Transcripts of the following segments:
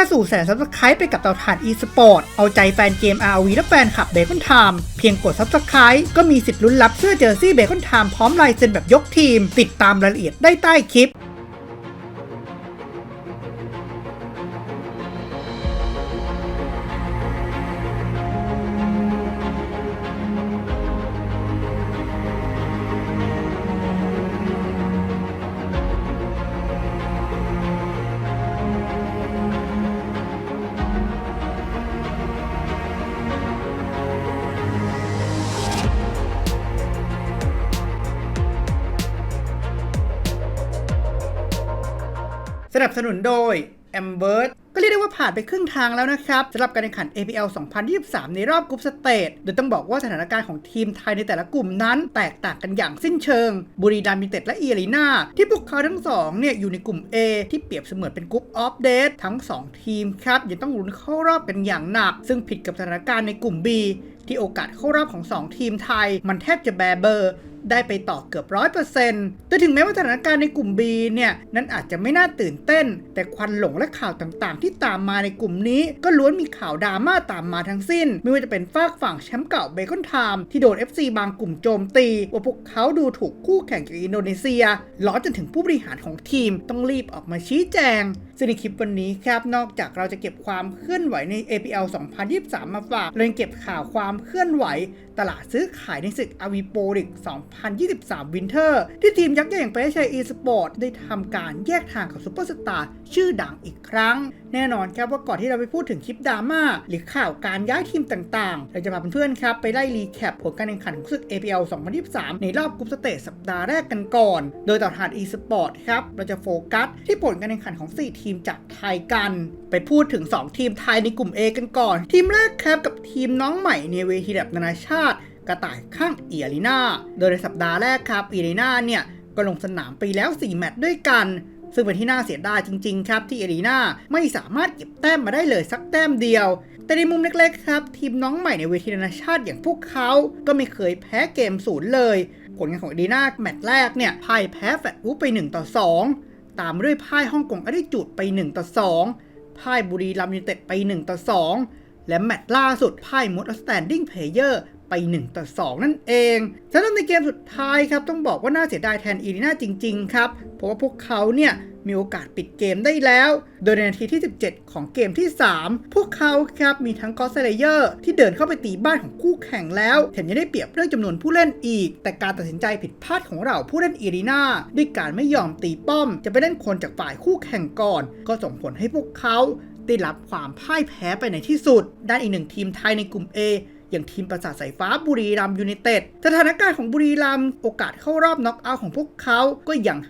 าสู่แสนซับสไครป์ไปกับเตาถ่าน e-sport เอาใจแฟนเกม ROV และแฟนคลับเบคอนไทม์เพียงกดซับสไครป์ก็มีสิทธิ์ลุ้นรับเสื้อเจอร์ซี่เบคอนไทม์พร้อมลายเซ็นแบบยกทีม ติดตามรายละเอียดได้ใต้คลิป นับสนุนโดย a m b e r ก็เรียกได้ว่าผ่านไปครึ่งทางแล้วนะครับสำหรับการแข่งขัน APL 2023 ในรอบกรุ๊ปสเตจโดยต้องบอกว่าสถานการณ์ของทีมไทยในแต่ละกลุ่มนั้น แตกต่างกันอย่างสิ้นเชิง บุรีรัมย์ยูไนเต็ดและเอียรีนาที่พวกเขาทั้งสองเนี่ยอยู่ในกลุ่ม A ที่เปรียบเสมือนเป็นกรุ๊ปออฟเดตทั้ง 2 ทีมครับยังต้องลุ้นเข้ารอบกันอย่างหนัก ซึ่งผิดกับสถานการณ์ในกลุ่ม B ที่โอกาสเข้ารอบของ 2 ทีมไทย มันแทบจะแบเบอร์ ได้ไปต่อเกือบร้อยเปอร์เซ็นต์แต่ถึงแม้ว่าสถานการณ์ในกลุ่ม B เนี่ยนั้นอาจจะไม่น่าตื่นเต้น แต่ควันหลงและข่าวต่างๆ ที่ตามมาในกลุ่มนี้ ก็ล้วนมีข่าวดราม่าตามมาทั้งสิ้น ไม่ว่าจะเป็นฝากฝั่งแชมป์เก่าเบคอนไทม์ที่โดน FC บางกลุ่มโจมตี ว่าพวกเขาดูถูกคู่แข่งจากอินโดนีเซียร้อจนถึงผู้บริหารของทีมต้องรีบออกมาชี้แจง ซึ่งในคลิปวันนี้ครับนอกจากเราจะเก็บความเคลื่อนไหวใน APL 2023 มาฝากเรายังเก็บข่าวความเคลื่อนไหว ตลาดซื้อขายในศึกอาวีโปริก2023 Winter ที่ทีมยักษ์ใหญ่อย่างเปเชัยอีสปอร์ตได้ทำการแยกทางกับซูเปอร์สตาร์ ชื่อดังอีกครั้ง แน่นอนครับว่าก่อนที่เราไปพูดถึงคลิปดราม่าหรือข่าวการย้ายทีมต่างๆ เราจะพาเพื่อนๆครับไปไล่รีแคปผลการแข่งขันของศึก APL 2023 ในรอบกรุ๊ปสเตจสัปดาห์แรกกันก่อน โดยต่อทาน e-sport ครับเราจะโฟกัสที่ผลการแข่งขันของ 4 ทีมจากไทยกัน ไปพูดถึง 2 ทีมไทยในกลุ่ม A กันก่อน ทีมแรกครับกับทีมน้องใหม่ในเวทีระดับนานาชาติ กระต่ายข้างเอียรีนาโดยในสัปดาห์แรกครับเอียรีนาเนี่ยก็ลงสนามไปแล้ว 4 แมตช์ด้วยกัน ซึ่งเป็นที่น่าเสียดายจริง ๆ ครับ ที่เอรีนาไม่สามารถเก็บแต้มมาได้เลยสักแต้มเดียว แต่ในมุมเล็กๆครับทีมน้องใหม่ในเวทีนานาชาติอย่างพวกเขาก็ไม่เคยแพ้เกมศูนย์เลย ผลงานของเอรีนาแมตช์แรกเนี่ยพ่ายแพ้แฟตวูไป1ต่อ2 ตามด้วยพ่ายฮ่องกงอดิจูดไป1ต่อ2พ่ายบุรีรัมย์ยูไนเต็ดไป1ต่อ2และแมตช์ล่าสุดพ่ายมดสแตนดิ้งเพลเยอร์ ไป 1 ต่อ 2 นั่นเองสำหรับในเกมสุดท้ายครับ ต้องบอกว่าน่าเสียดายแทนอีรีนาจริง ๆ ครับ เพราะว่าพวกเขาเนี่ยมีโอกาสปิดเกมได้แล้ว โดยในนาทีที่ 17 ของเกมที่ 3 พวกเขาครับมีทั้งกอสเลเยอร์ที่เดินเข้าไปตีบ้านของคู่แข่งแล้ว แถมยังได้เปรียบเรื่องจำนวนผู้เล่นอีก แต่การตัดสินใจผิดพลาดของเราผู้เล่นอีรีนาด้วยการไม่ยอมตีป้อม จะไปเล่นคนจากฝ่ายคู่แข่งก่อน ก็ส่งผลให้พวกเขาได้รับความพ่ายแพ้ไปในที่สุด ด้านอีกหนึ่งทีมไทยในกลุ่ม A อย่างทีมประสาทสายฟ้าบุรีรัมยูไนเต็ดสถานการณ์ของบุรีรัมโอกาสเข้ารอบน็อกเอาท์ของพวกเขาก็อย่าง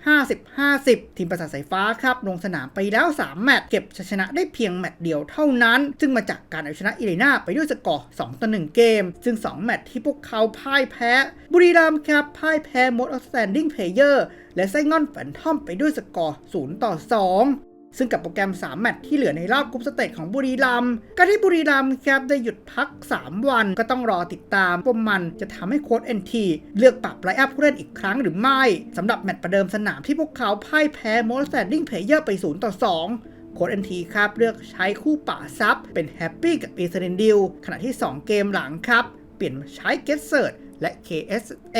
50-50 ทีมประสาทสายฟ้าครับลงสนามไปแล้ว 3 แมตช์เก็บชัยชนะได้เพียงแมตช์เดียวเท่านั้น ซึ่งมาจากการเอาชนะอิเลนาไปด้วยสกอร์ 2 ต่อ 1 เกม ซึ่ง 2 แมตช์ที่พวกเขาพ่ายแพ้ บุรีรัมครับพ่ายแพ้มดออสแตนดิ้งเพลเยอร์และไซงอนแฟนทอมไปด้วยสกอร์ 0 ต่อ 2 ซึ่งกับโปรแกรม 3 แมตช์ที่เหลือในรอบกรุ๊ปสเตจของบุรีรัมย์การที่บุรีรัมย์ครับได้หยุดพัก 3 วันก็ต้องรอติดตามว่ามันจะทำให้โค้ช NT เลือกปรับไลอัพผู้เล่นอีกครั้งหรือไม่สำหรับแมตช์ประเดิมสนามที่พวกเขาพ่ายแพ้โมลสแตนดิ้งเพลเยอร์ไป0ต่อ2โค้ช NT ครับเลือกใช้คู่ป่าซับเป็นแฮปปี้กับเอเซเรนดิลขณะที่ 2 เกมหลังครับ เปลี่ยนใช้เกสเซิร์ดและ KSA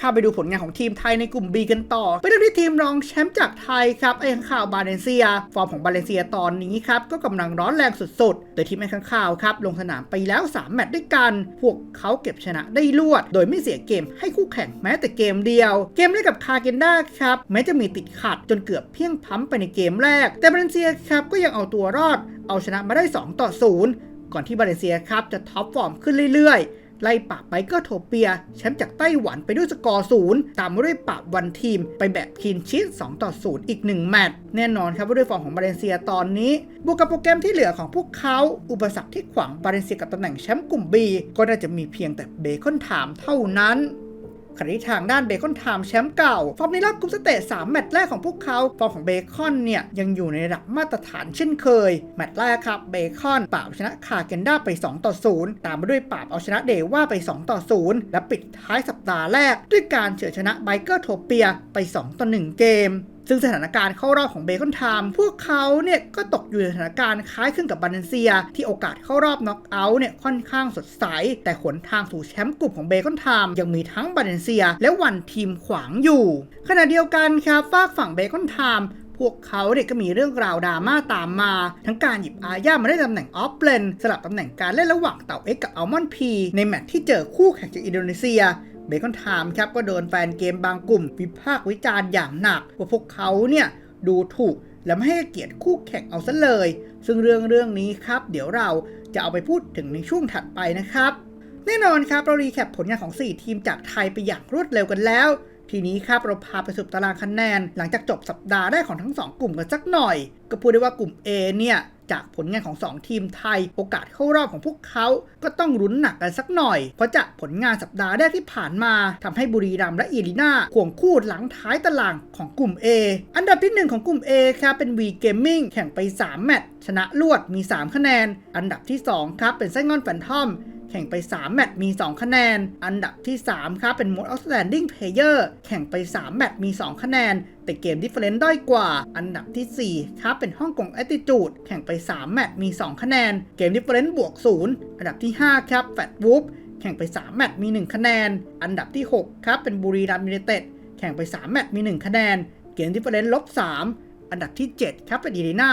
ข้าไปดูผลงานของทีมไทยในกลุ่ม B กันต่อ ไปดูที่ทีมรองแชมป์จากไทยครับไอ้ข้างข่าวบาเลนเซีย ฟอร์มของบาเลนเซียตอนนี้ครับ ก็กำลังร้อนแรงสุดๆ โดยทีมไอ้ข้างข่าวครับ ลงสนามไปแล้ว 3 แมตช์ด้วยกัน พวกเขาเก็บชนะได้ลวด โดยไม่เสียเกมให้คู่แข่งแม้แต่เกมเดียว เกมแรกกับคาเกนดาครับแม้จะมีติดขัดจนเกือบเพี้ยงพั้มไปในเกมแรก แต่บาเลนเซียครับก็ยังเอาตัวรอด เอาชนะมาได้ 2 ต่อ 0 ก่อนที่บาเลนเซียครับจะท็อปฟอร์มขึ้นเรื่อยๆ ไล่ปราบไบเกอร์โทเปีย แชมป์จากไต้หวันไปด้วยสกอร์ศูนย์ตามมาด้วยปราบวันทีม ไปแบบคินชิต2ต่อ0อีก 1 แมตช์แน่นอนครับว่าด้วยฟอร์มของบาเลนเซียตอนนี้บวกกับโปรแกรมที่เหลือของพวกเขาอุปสรรคที่ขวางบาเลนเซียกับตำแหน่งแชมป์กลุ่ม B ก็น่าจะมีเพียงแต่เบคอนถามเท่านั้น ขณะที่ทางด้านเบคอนไทม์แชมป์เก่า ฟอร์มในรอบกลุ่มสเตจ3แมตช์แรกของพวกเขา ฟอร์มของเบคอนเนี่ย ยังอยู่ในระดับมาตรฐานเช่นเคย แมตช์แรกครับ เบคอนปราบชนะคาเกนด้าไป 2 ต่อ 0 ตามมาด้วยปราบเอาชนะเดว่าไป 2 ต่อ 0 และปิดท้ายสัปดาห์แรก ด้วยการเฉือนชนะไบเกอร์โทเปียไป 2 ต่อ 1 เกม ซึ่งสถานการณ์เข้ารอบของเบคอนไทม์พวกเขาเนี่ยก็ตกอยู่ในสถานการณ์คล้ายคลึงกับบาเลนเซีย ที่โอกาสเข้ารอบน็อกเอาท์เนี่ยค่อนข้างสดใส แต่หนทางสู่แชมป์กลุ่มของเบคอนไทม์ยังมีทั้งบาเลนเซีย และวันทีมขวางอยู่ ขณะเดียวกันครับฝากฝั่งเบคอนไทม์พวกเขาเนี่ยก็มีเรื่องราวดราม่าตามมา ทั้งการหยิบอาญามาได้ตำแหน่งออฟเลนสลับตำแหน่งการเล่นระหว่างเต่าเอ็กกับอัลมอนด์พีในแมตช์ที่เจอคู่แข่งจากอินโดนีเซีย เบคอนไทม์ครับก็โดนแฟนเกมบางกลุ่มวิพากษ์วิจารณ์อย่างหนักว่าพวกเขาเนี่ยดูถูกและไม่ให้เกียรติคู่แข่งเอาซะเลย ซึ่งเรื่องเรื่องนี้ครับ เดี๋ยวเราจะเอาไปพูดถึงในช่วงถัดไปนะครับ แน่นอนครับ เรารีแคปผลงานของ 4 ทีมจากไทยไปอย่างรวดเร็วกันแล้ว ทีนี้ครับเราพาไปสรุปตารางคะแนน หลังจากจบสัปดาห์แรกของทั้ง 2 กลุ่มกันสักหน่อย ก็พูดได้ว่ากลุ่ม A เนี่ย จากผลงานของ 2 ทีมไทย โอกาสเข้ารอบของพวกเขาก็ต้องรุ้นหนักกันสักหน่อย เพราะจากผลงานสัปดาห์แรกที่ผ่านมาทำให้บุรีรัมย์และอีลินาข่วงคู่หลังท้ายตารางของกลุ่ม A อันดับที่ 1 ของกลุ่ม A ครับเป็น V Gaming แข่งไป 3 แมตช์ชนะรวดมี 3 คะแนน อันดับที่ 2 ครับเป็นไซงอนแฟนทอม แข่งไป 3 แมตช์มี 2 คะแนน อันดับที่ 3 ครับ เป็น Most Outstanding Player แข่งไป 3 แมตช์มี 2 คะแนน แต่เกม Difference ด้อยกว่า อันดับที่ 4 ครับ เป็นฮ่องกง Attitude แข่งไป 3 แมตช์มี 2 คะแนน เกม Difference บวก 0 อันดับที่ 5 ครับ Fat Whoop แข่งไป 3 แมตช์มี 1 คะแนน อันดับที่ 6 ครับ เป็นบุรีรัมย์ยูไนเต็ดแข่งไป 3 แมตช์มี 1 คะแนน เกม Difference ลบ 3 อันดับที่ 7 ครับ เป็นอีรีนา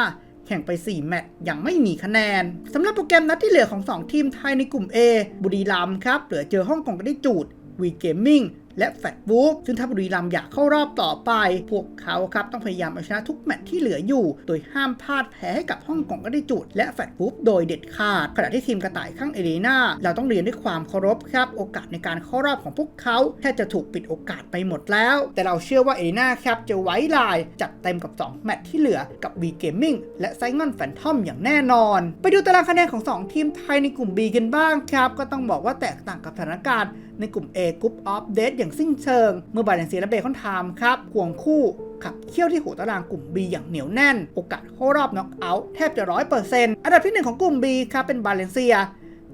แข่งไป 4 แมตช์ยังไม่มีคะแนนสำหรับโปรแกรมนัดที่เหลือของ 2 ทีมไทยในกลุ่ม A บุรีรัมย์ครับ เหลือเจอฮ่องกงก็ได้จูดวีเกมมิ่ง และแฟตบูฟซึ่งถ้าบุรีรัมย์อยากเข้ารอบต่อไป พวกเขาครับต้องพยายามเอาชนะทุกแมตช์ที่เหลืออยู่ โดยห้ามพลาดแพ้ให้กับฮ่องกงก็ได้จูดและแฟตบูฟโดยเด็ดขาด ขณะที่ทีมกระต่ายข้างเอเรนาเราต้องเรียนด้วยความเคารพครับ โอกาสในการเข้ารอบของพวกเขาแทบจะถูกปิดโอกาสไปหมดแล้ว แต่เราเชื่อว่าเอเรนาครับจะไว้ลายจัดเต็มกับ 2 แมตช์ที่เหลือกับ V Gaming และไซงอนแฟนทอมอย่างแน่นอน ไปดูตารางคะแนนของ 2 ทีมไทยในกลุ่ม B กันบ้างครับ ก็ต้องบอกว่าแตกต่างกับสถานการณ์ในกลุ่ม A Group of Death อย่างสิ้นเชิง เมื่อบาเลนเซียและเบคอนไทม์ครับควงคู่ขับเคี่ยวที่หัวตารางกลุ่ม B อย่างเหนียวแน่น โอกาสเข้ารอบน็อกเอาท์แทบจะร้อยเปอร์เซ็นต์อันดับที่ 1 ของกลุ่ม B ครับเป็นบาเลนเซีย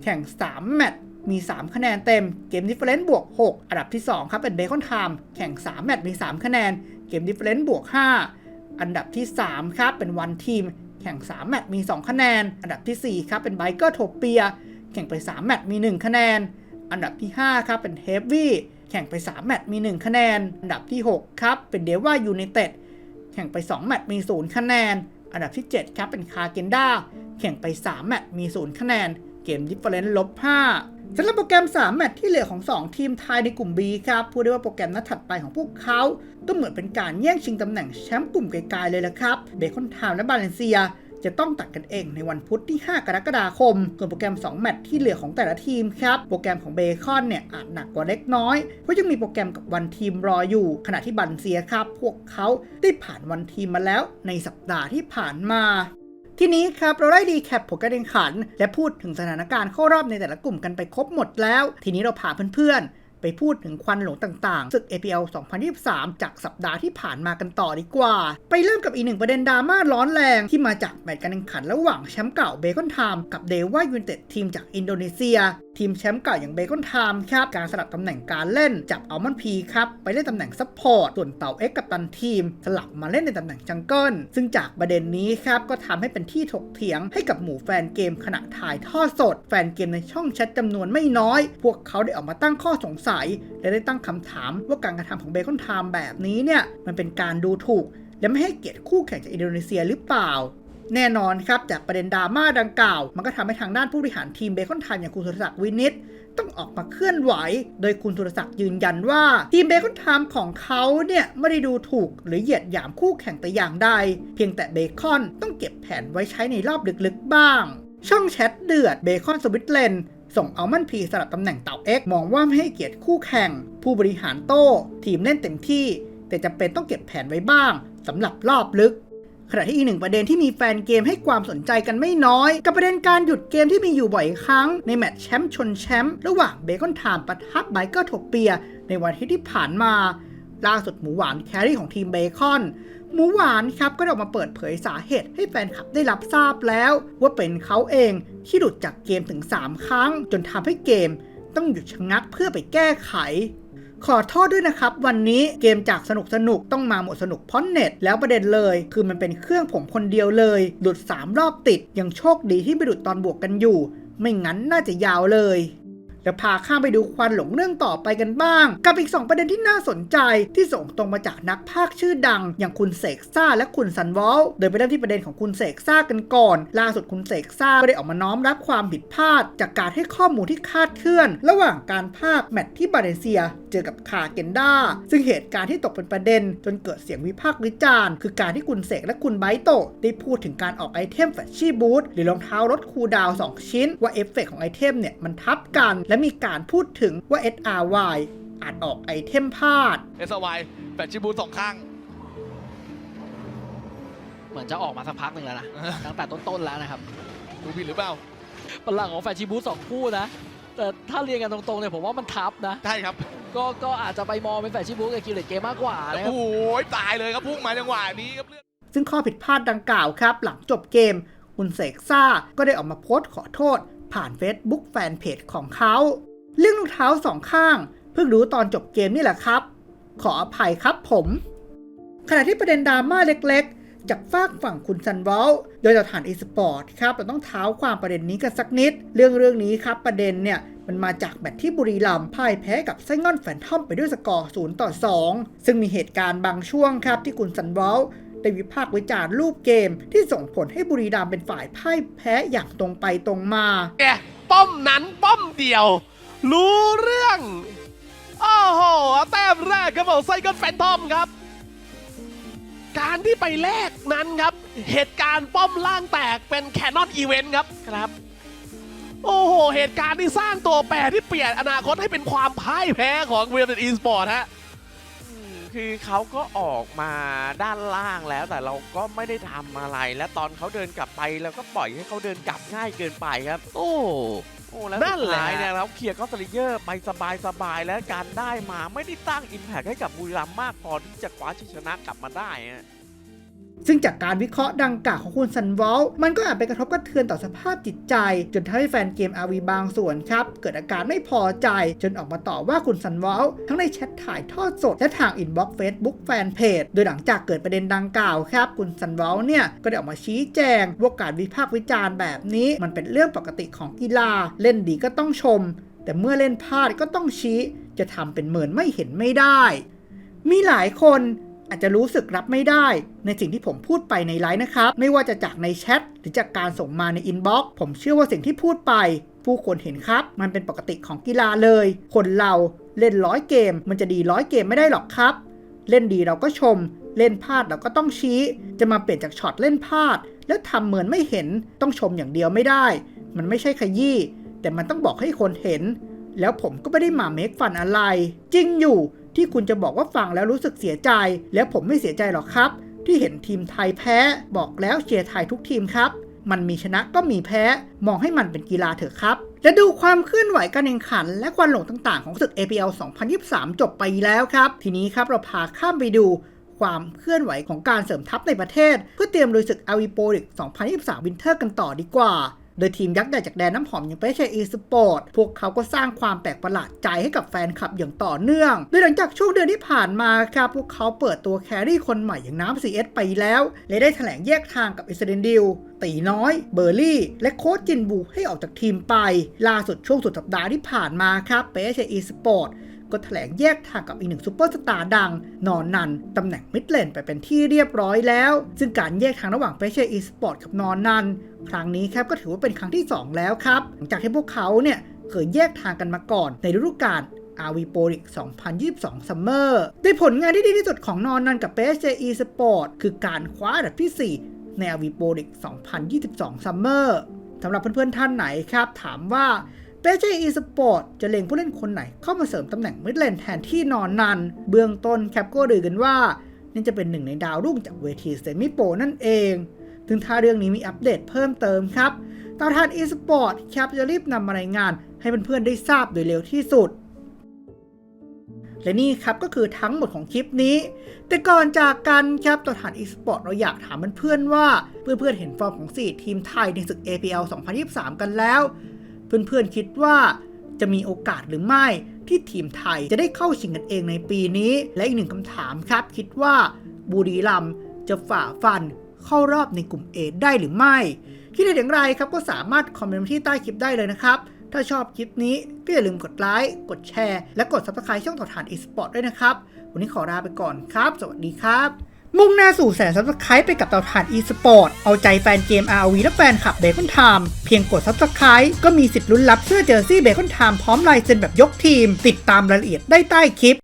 แข่ง 3 แมตช์มี 3 คะแนนเต็ม เกมดิฟเฟอเรนซ์บวก 6 อันดับที่ 2 ครับเป็นเบคอนไทม์แข่ง 3 แมตช์มี 3 คะแนน เกมดิฟเฟอเรนซ์บวก 5 อันดับที่ 3 ครับเป็นวันทีม แข่ง 3 แมตช์มี 2 คะแนน อันดับทีสี่4 ครับเป็นไบเกอร์โทเปีย แข่งไป 3 แมตช์มี 1 คะแนน อันดับที่ 5 ครับเป็นเฮฟวี่แข่งไป 3 แมตช์มี 1 คะแนน อันดับที่ 6 ครับ เป็นเดว่ายูไนเต็ดแข่งไป 2 แมตช์มี 0 คะแนน อันดับที่ 7 ครับเป็นคาเกนดาแข่งไป 3 แมตช์มี 0 คะแนน เกมดิฟเฟอเรนซ์ลบ5สำหรับโปรแกรม 3 แมตช์ที่เหลือของ 2 ทีมไทยในกลุ่ม B ครับพูดได้ว่าโปรแกรมนัดถัดไปของพวกเขา ก็เหมือนเป็นการแย่งชิงตำแหน่งแชมป์กลุ่มไกลๆเลยละครับเบคอนไทม์และบาเลนเซีย จะต้องตัดกันเองในวันพุธที่ 5 กรกฎาคม ส่วนโปรแกรม 2 แมตช์ที่เหลือของแต่ละทีมครับ โปรแกรมของเบคอนเนี่ยอาจหนักกว่าเล็กน้อย เพราะยังมีโปรแกรมกับวันทีมรออยู่ ขณะที่บันเซียครับ พวกเขาได้ผ่านวันทีมมาแล้วในสัปดาห์ที่ผ่านมาทีนี้ครับเราได้ดีแคปผลการแข่งขัน และพูดถึงสถานการณ์เข้ารอบในแต่ละกลุ่มกันไปครบหมดแล้ว ทีนี้เราพาเพื่อนๆ ไปพูดถึงควันหลงต่างๆ ศึก APL 2023 จากสัปดาห์ที่ผ่านมากันต่อดีกว่า ไปเริ่มกับอีกหนึ่งประเด็นดราม่าร้อนแรงที่มาจากแมตช์การแข่งขันระหว่างแชมป์เก่าเบคอนไทม์กับเดว่ายูนเต็ดทีมจากอินโดนีเซีย ทีมแชมป์เก่าอย่างเบคอนไทม์ครับการสลับตำแหน่งการเล่นจับอัลมอนพีครับไปเล่นตำแหน่งซัพพอร์ตส่วนเต่าเอ็กกับตันทีม สลับมาเล่นในตำแหน่งจังเกิลซึ่งจากประเด็นนี้ครับก็ทำให้เป็นที่ถกเถียงให้กับหมู่แฟนเกมขณะถ่ายทอดสด แฟนเกมในช่องแชทจำนวนไม่น้อย พวกเขาได้ออกมาตั้งข้อสงสัย และได้ตั้งคำถามว่าการกระทำของเบคอนไทม์แบบนี้เนี่ยมันเป็นการดูถูกและไม่ให้เกียรติคู่แข่งจากอินโดนีเซียหรือเปล่า แน่นอนครับ จากประเด็นดราม่าดังกล่าว มันก็ทำให้ทางด้านผู้บริหารทีมเบคอนไทม์อย่างคุณสุรศักดิ์วินิตต้องออกมาเคลื่อนไหว โดยคุณสุรศักดิ์ยืนยันว่า ทีมเบคอนไทม์ของเขาเนี่ย ไม่ได้ดูถูกหรือเหยียดหยามคู่แข่งแต่อย่างใด เพียงแต่เบคอนต้องเก็บแผนไว้ใช้ในรอบลึกๆบ้าง ช่องแชทเดือดเบคอนสวิตเลนส่งเอามันพีสลับตำแหน่งเต่าเอ็กมองว่าไม่ให้เกียรติคู่แข่ง ผู้บริหารโต้ ทีมเล่นเต็มที่ แต่จำเป็นต้องเก็บแผนไว้บ้างสำหรับรอบลึก ขณะที่อีกหนึ่งประเด็นที่มีแฟนเกมให้ความสนใจกันไม่น้อย กับประเด็นการหยุดเกมที่มีอยู่บ่อยครั้งในแมตช์แชมป์ชนแชมป์ระหว่างเบคอนไทม์ปะทะไบเกอร์โทเปีย ในวันที่ที่ผ่านมา ล่าสุดหมูหวานแครี่ของทีมเบคอนหมูหวานครับก็ได้ออกมาเปิดเผยสาเหตุให้แฟนคลับได้รับทราบแล้ว ว่าเป็นเขาเองที่หลุดจากเกมถึง 3 ครั้ง จนทำให้เกม ต้องหยุดชะงักเพื่อไปแก้ไข ขอโทษด้วยนะครับ วันนี้เกมจากสนุกสนุกๆต้องมาหมดสนุกเพราะเน็ต แล้วประเด็นเลย คือมันเป็นเครื่องผมคนเดียวเลย หลุด 3 รอบติด ยังโชคดีที่ไปหลุดตอนบวกกันอยู่ ไม่งั้นน่าจะยาวเลย จะพาข้ามไปดูควันหลงเรื่องต่อไปกันบ้าง กับอีก 2 ประเด็นที่น่าสนใจที่ส่งตรงมาจากนักพากย์ชื่อดัง อย่างคุณเสกซ่าและคุณซันวอลโดยไปเริ่มที่ประเด็นของคุณเสกซ่ากันก่อน ล่าสุดคุณเสกซ่าก็ได้ออกมาน้อมรับความผิดพลาด จากการให้ข้อมูลที่คาดเคลื่อน ระหว่างการพากย์แมตช์ที่บาเลเซีย เจอกับคาเกนดาซึ่งเหตุการณ์ที่ตกเป็นประเด็น จนเกิดเสียงวิพากษ์วิจารณ์คือการที่คุณเสกและคุณไบโตได้พูดถึงการออกไอเทมแฟชชี่บูทหรือรองเท้ารถคูดาวน์สองชิ้น ว่าเอฟเฟกต์ของไอเทมเนี่ยมันทับกันและมีการพูดถึงว่า SRY อาจออกไอเทมพลาดเอสวายแปดชิบูนสองข้าง เหมือนจะออกมาสักพักหนึ่งแล้วนะ ตั้งแต่ต้นๆแล้วนะครับ ดูผิดหรือเปล่าพลังของแฟชิบูสองคู่นะ แต่ถ้าเรียงกันตรงๆเนี่ยผมว่ามันทับนะ ใช่ครับ ก็ก็อาจจะไปมองเป็นแฟชิบูกับคิวเลตเกมมากกว่านะครับ โอ้ยตายเลยครับพุ่งมาจังหวะนี้ครับเลือดซึ่งข้อผิดพลาดดังกล่าวครับ หลังจบเกม คุณเสกซ่าก็ได้ออกมาโพสต์ขอโทษ ผ่าน Facebook แฟนเพจของเขาเรื่องรองเท้าสองข้าง เพิ่งรู้ตอนจบเกมนี่แหละครับ ขออภัยครับผม ขณะที่ประเด็นดราม่าเล็กๆ จากฝากฝั่งคุณซันวอลโดยเราฐานอีสปอร์ตครับเราต้องเท้าความประเด็นนี้กันสักนิด เรื่องเรื่องนี้ครับประเด็นเนี่ยมันมาจากแมตช์ที่บุรีรัมย์พ่ายแพ้กับไส้งอนแฟนทอมไปด้วยสกอร์ 0 ต่อ 2 ซึ่งมีเหตุการณ์บางช่วงครับที่คุณซันวอล วิพากษ์วิจารณ์รูปเกม ที่ส่งผลให้บุรีรัมย์เป็นฝ่ายพ่ายแพ้อย่างตรงไปตรงมาแกป้อมนั้นป้อมเดียว รู้เรื่องโอ้โหแต้มแรกครับผมไซเคิลแฟนทอมครับ การที่ไปแลกนั้นครับ เหตุการณ์ป้อมล่างแตกเป็นแคนนอนอีเวนต์ครับครับโอ้โห เหตุการณ์ที่สร้างตัวแปรที่เปลี่ยนอนาคตให้เป็นความพ่ายแพ้ของเวลเดนอีสปอร์ตฮะ คือเขาก็ออกมาด้านล่างแล้วแต่เราก็ไม่ได้ทำอะไร และตอนเขาเดินกลับไปเราก็ปล่อยให้เขาเดินกลับง่ายเกินไปครับ โอ้โอ้แล้วนั่นสุดแหละท้ายเนี่ยเราเคลียร์ก็สลิเยอร์ไปสบายๆ แล้วการได้มาไม่ได้ตั้งอิมแพกให้กับบุรีรัมย์มากพอที่จะคว้าชัยชนะกลับมาได้ฮะ ซึ่งจากการวิเคราะห์ดังกล่าวของคุณซันวอลมันก็อาจไปกระทบกระเทือนต่อสภาพจิตใจ จนทำให้แฟนเกม RV บางส่วนครับ เกิดอาการไม่พอใจจนออกมาต่อว่าคุณซันวอลทั้งในแชทถ่ายทอดสด และทางอินบ็อกซ์เฟซบุ๊กแฟนเพจโดยหลังจากเกิดประเด็นดังกล่าวครับ คุณซันวอลเนี่ย ก็ได้ออกมาชี้แจงว่าการวิพากษ์วิจารณ์แบบนี้มันเป็นเรื่องปกติของกีฬา เล่นดีก็ต้องชม แต่เมื่อเล่นพลาดก็ต้องชี้ จะทำเป็นเหมือนไม่เห็นไม่ได้ มีหลายคน อาจจะรู้สึกรับไม่ได้ ในสิ่งที่ผมพูดไปในไลฟ์นะครับ ไม่ว่าจะจากในแชทหรือจากการส่งมาในอินบ็อกซ์ผมเชื่อว่าสิ่งที่พูดไป ผู้คนเห็นครับ มันเป็นปกติของกีฬาเลย คนเราเล่นร้อยเกม มันจะดีร้อยเกมไม่ได้หรอกครับ เล่นดีเราก็ชม เล่นพลาดเราก็ต้องชี้ จะมาเปลี่ยนจากช็อตเล่นพลาด แล้วทำเหมือนไม่เห็นต้องชมอย่างเดียวไม่ได้ มันไม่ใช่ขยี้แต่มันต้องบอกให้คนเห็น แล้วผมก็ไม่ได้มาเมคฟันอะไร จริงอยู่ ที่คุณจะบอกว่าฟังแล้วรู้สึกเสียใจ แล้วผมไม่เสียใจหรอกครับ ที่เห็นทีมไทยแพ้ บอกแล้วเชียร์ไทยทุกทีมครับ มันมีชนะก็มีแพ้ มองให้มันเป็นกีฬาเถอะครับและดูความเคลื่อนไหวการแข่งขัน และควันหลงต่างๆของศึก APL 2023 จบไปแล้วครับ ทีนี้ครับเราพาข้ามไปดูความเคลื่อนไหวของการเสริมทัพในประเทศ เพื่อเตรียมลุยศึกอวีโปลิก2023 วินเทอร์กันต่อดีกว่า โดยทีมยักษ์ใหญ่จากแดนน้ำหอมอย่างเปเชอีสปอร์ตพวกเขาก็สร้างความแปลกประหลาดใจให้กับแฟนคลับอย่างต่อเนื่อง โดยหลังจากช่วงเดือนที่ผ่านมาครับพวกเขาเปิดตัวแครี่คนใหม่อย่างน้ำ CS ไปแล้ว และได้แถลงแยกทางกับอิสเดนดิลตีน้อย เบอร์รี่ และโค้ชจินบูให้ออกจากทีมไป ล่าสุดช่วงสุดสัปดาห์ที่ผ่านมาครับเปเชอีสปอร์ต ก็แถลงแยกทางกับอีกหนึ่งซูเปอร์สตาร์ดัง นอนนัน ตำแหน่งมิดเลนไปเป็นที่เรียบร้อยแล้ว ซึ่งการแยกทางระหว่างเปเช่อีสปอร์ตกับนอนนัน ครั้งนี้ครับก็ถือว่าเป็นครั้งที่ 2 แล้วครับ หลังจากที่พวกเขาเนี่ยเคยแยกทางกันมาก่อนในฤดูกาลอาวีโปลิก 2022 ซัมเมอร์โดยผลงานที่ดีที่สุดของนอนนันกับเปเช่อีสปอร์ตคือการคว้าอันดับที่ 4 ในอาวีโปลิก 2022 ซัมเมอร์สำหรับเพื่อนๆท่านไหนครับถามว่า เปเจอีสปอร์ตจะเล็งผู้เล่นคนไหนเข้ามาเสริมตำแหน่งมิดเลนแทนที่นอนนัน เบื้องต้นแคปก็ดือกันว่านี่จะเป็นหนึ่งในดาวรุ่งจากเวทีเซมิโปนั่นเองถึงถ้าเรื่องนี้มีอัปเดตเพิ่มเติมครับตาวทานอีสปอร์ตแคปจะรีบนำมารายงานให้เพื่อนๆได้ทราบโดยเร็วที่สุด และนี่ครับก็คือทั้งหมดของคลิปนี้ แต่ก่อนจากกันครับตัวฐานอีสปอร์ตเราอยากถามเพื่อนๆว่า เพื่อนๆเห็นฟอร์มของ 4 ทีมไทยในศึก APL 2023 กันแล้ว เพื่อนๆคิดว่าจะมีโอกาสหรือไม่ที่ทีมไทยจะได้เข้าชิงกันเองในปีนี้ และอีกหนึ่งคำถามครับ คิดว่าบุรีรัมจะฝ่าฟันเข้ารอบในกลุ่ม A ได้หรือไม่คิดเห็นอย่างไรครับก็สามารถคอมเมนต์ที่ใต้คลิปได้เลยนะครับ ถ้าชอบคลิปนี้ก็อย่าลืมกดไลค์กดแชร์ และกด subscribe ช่องต่อฐาน eSport ด้วยนะครับ วันนี้ขอลาไปก่อนครับ สวัสดีครับ มุ่งหน้าสู่แสนซับสไครป์ไปกับเต่าฐาน eSport เอาใจแฟนเกม RV และแฟนคลับเบคอนไทม์เพียงกดซับสไครป์ก็มีสิทธิ์ลุ้นรับเสื้อเจอร์ซี่เบคอนไทม์พร้อมลายเซ็นแบบยกทีม ติดตามรายละเอียดได้ใต้คลิป